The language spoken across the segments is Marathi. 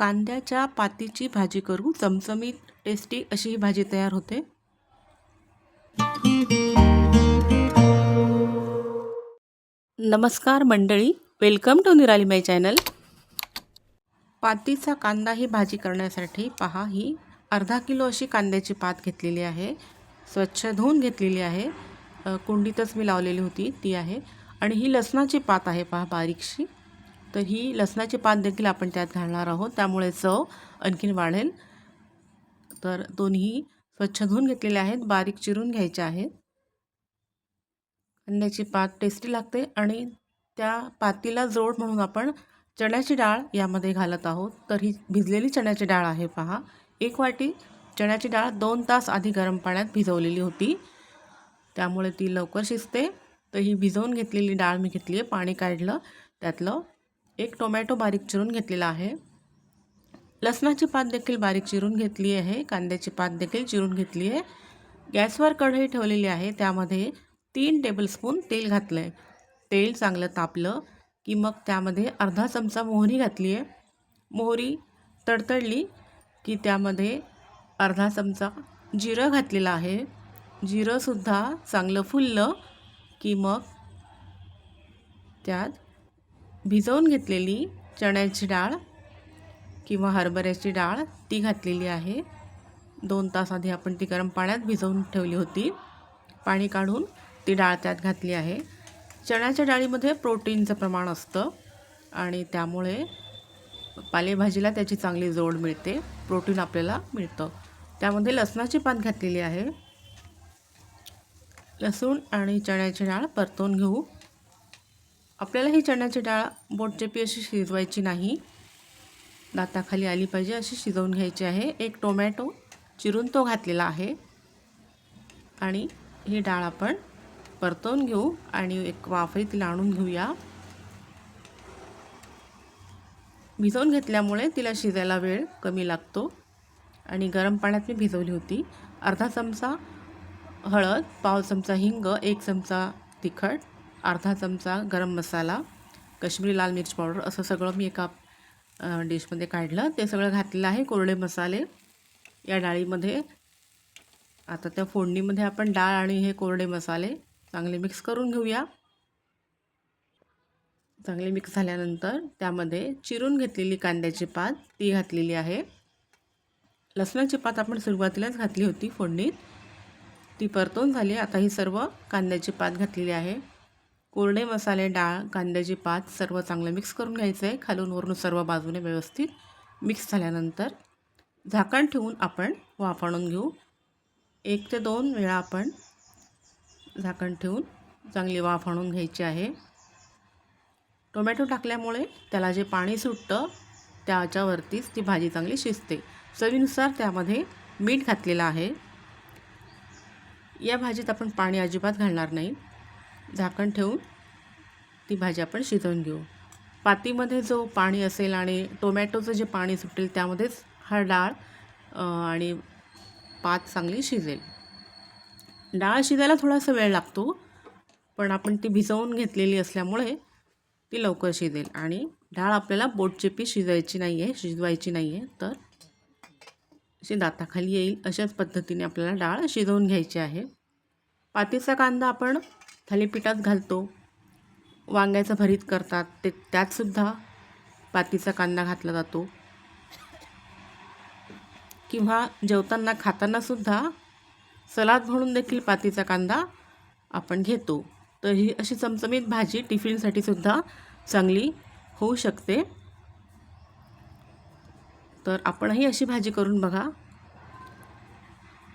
कांद्याच्या पातीची भाजी करू. चमचमीत टेस्टी अशी ही भाजी तयार होते. नमस्कार मंडळी. वेलकम टू निराली माय चॅनल पातीचा कांदा ही भाजी करण्यासाठी पहा ही. अर्धा किलो अशी कांद्याची पात घेतलेली आहे. स्वच्छ धुवून घेतलेली आहे. कुंडीतच मी लावलेली होती. ती आहे. आणि ही लसणाची पात आहे पहा बारीकशी. तर ही लसणाची पात देखील आपण त्यात घालणार आहोत. त्यामुळे चव आणखीन वाढेल. तर दोन्ही स्वच्छ धुवून घेतलेले आहेत. बारीक चिरून घ्यायचे आहेत. कांद्याची पात टेस्टी लागते आणि त्या पातीला जोड म्हणून आपण चण्याची डाळ यामध्ये घालत आहोत. तर ही भिजलेली चण्याची डाळ आहे पहा. एक वाटी चण्याची डाळ दोन तास आधी गरम पाण्यात भिजवलेली होती. त्यामुळे ती लवकर शिजते. तर ही भिजवून घेतलेली डाळ मी घेतली आहे पाणी काढलं. त्यातलं एक टोमॅटो बारीक चिरून घेतलेला आहे. लसणाची पात देखील बारीक चिरून घेतली आहे. कांद्याची पात देखील चिरून घेतली आहे. गॅसवर कढई ठेवलेली आहे. त्यामध्ये तीन टेबलस्पून तेल घातलं आहे तेल चांगलं तापलं की मग त्यामध्ये अर्धा चमचा मोहरी घातली आहे मोहरी तडतडली की त्यामध्ये अर्धा चमचा जिरं घातलेलं आहे. जिरंसुद्धा चांगलं फुललं की मग त्यात भिजवून घेतलेली चण्याची डाळ किंवा हरभऱ्याची डाळ ती घातलेली आहे. दोन तास आधी आपण ती गरम पाण्यात भिजवून ठेवली होती. पाणी काढून ती डाळ त्यात घातली आहे. चण्याच्या डाळीमध्ये प्रोटीनचं प्रमाण असतं आणि त्यामुळे पालेभाजीला त्याची चांगली जोड मिळते. प्रोटीन आपल्याला मिळतं. त्यामध्ये लसणाची पात घातलेली आहे. लसूण आणि चण्याची डाळ परतून घेऊ. आपल्याला ही चण्याची डाळ बोटचेपी अशी शिजवायची नाही. दाताखाली आली पाहिजे अशी शिजवून घ्यायची आहे. एक टोमॅटो चिरून तो घातलेला आहे. आणि ही डाळ आपण परतवून घेऊ आणि एक वाफही तिला आणून घेऊया. भिजवून घेतल्यामुळे तिला शिजायला वेळ कमी लागतो. आणि गरम पाण्यात मी भिजवली होती. अर्धा चमचा हळद पाव चमचा हिंग एक चमचा तिखट अर्धा चमचा गरम मसाला काश्मीरी लाल मिर्च पावडर असं सगळं मी एका डिशमध्ये काढलं. ते सगळं घातलेलं आहे कोरडे मसाले. या डाळीमध्ये आता त्या फोडणीमध्ये आपण डाळ आणि हे कोरडे मसाले चांगले मिक्स करून घेऊया. चांगले मिक्स झाल्यानंतर त्यामध्ये चिरून घेतलेली कांद्याची पात ती घातलेली आहे. लसणाची पात आपण सुरुवातीलाच घातली होती फोडणीत. ती परतून झाली. आता ही सर्व कांद्याची पात घातलेली आहे. कोरडे मसाले डाळ कांद्याची पात सर्व चांगलं मिक्स करून घ्यायचं आहे खालून वरून सर्व बाजूने व्यवस्थित मिक्स झाल्यानंतर झाकण ठेवून आपण वाफवून घेऊ. एक ते दोन वेळा आपण झाकण ठेवून चांगली वाफ आणून घ्यायची आहे. टोमॅटो टाकल्यामुळे त्याला जे पाणी सुटतं त्याच्यावरतीच ती भाजी चांगली शिजते. चवीनुसार त्यामध्ये मीठ घातलेलं आहे. या भाजीत आपण पाणी अजिबात घालणार नाही. झाकण ठेवून ती भाजी आपण शिजवून घेऊ. पातीमध्ये जो पाणी असेल आणि टोमॅटोचं जे पाणी सुटेल त्यामध्येच हा डाळ आणि पात चांगली शिजेल. डाळ शिजायला थोडासा वेळ लागतो पण आपण ती भिजवून घेतलेली असल्यामुळे ती लवकर शिजेल. आणि डाळ आपल्याला बोटचेपी शिजायची नाही आहे शिजवायची नाही आहे तर अशी दाताखाली येईल. अशाच पद्धतीने आपल्याला डाळ शिजवून घ्यायची आहे. पातीचा कांदा आपण थालीपीठात घालतो. वांग्याचं भरीत करतात. ते त्यातसुद्धा पातीचा कांदा घातला जातो. किंवा जेवताना खातानासुद्धा सलाद म्हणून देखील पातीचा कांदा आपण घेतो. तर ही अशी चमचमीत भाजी टिफिनसाठी सुद्धा चांगली होऊ शकते. तर आपणही अशी भाजी करून बघा.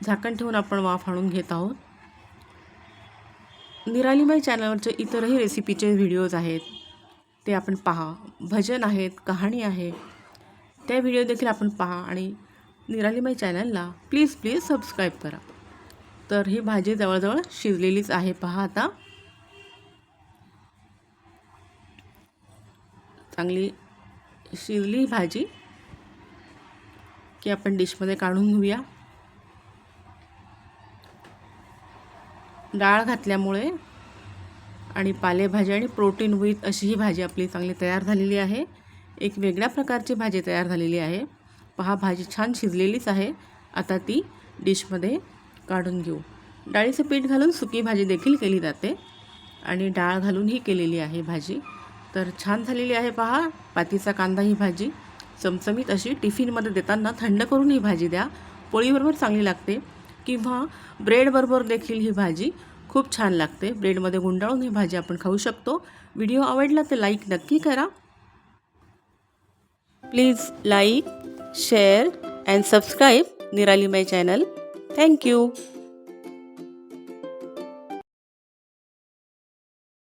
झाकण ठेवून आपण वाफ आणून घेत आहोत. निरालीबाई चॅनलवरचे इतरही रेसिपीचे व्हिडिओज आहेत ते आपण पहा. भजन आहेत कहाणी आहे त्या व्हिडिओ देखील आपण पहा आणि निरालीबाई चॅनलला प्लीज प्लीज सबस्क्राईब करा. तर ही भाजी जवळजवळ शिजलेलीच आहे. पहा आता. चांगली शिजली भाजी की आपण डिशमध्ये काढून घेऊया. डाळ घातल्यामुळे आणि पालेभाजी आणि प्रोटीन विथ अशी ही भाजी आपली चांगली तयार झालेली आहे. एक वेगळ्या प्रकारची भाजी तयार झालेली आहे. पहा भाजी छान शिजलेलीच आहे. आता ती डिशमध्ये काढून घेऊ. डाळीचं पीठ घालून सुकी भाजी देखील केली जाते आणि डाळ घालूनही केलेली आहे भाजी. तर छान झालेली आहे पहा पातीचा कांदा ही भाजी. चमचमीत अशी टिफिनमध्ये देताना थंड करून ही भाजी द्या. पोळीबरोबर चांगली लागते. किंवा ब्रेडबरोबर देखी हि भाजी खूब छान लागते. ब्रेडमध्ये गुंडाळून ही भाजी आपण खाऊ शको वीडियो आवडला तो लाइक नक्की करा. Please like share and subscribe Nirali my thank thank you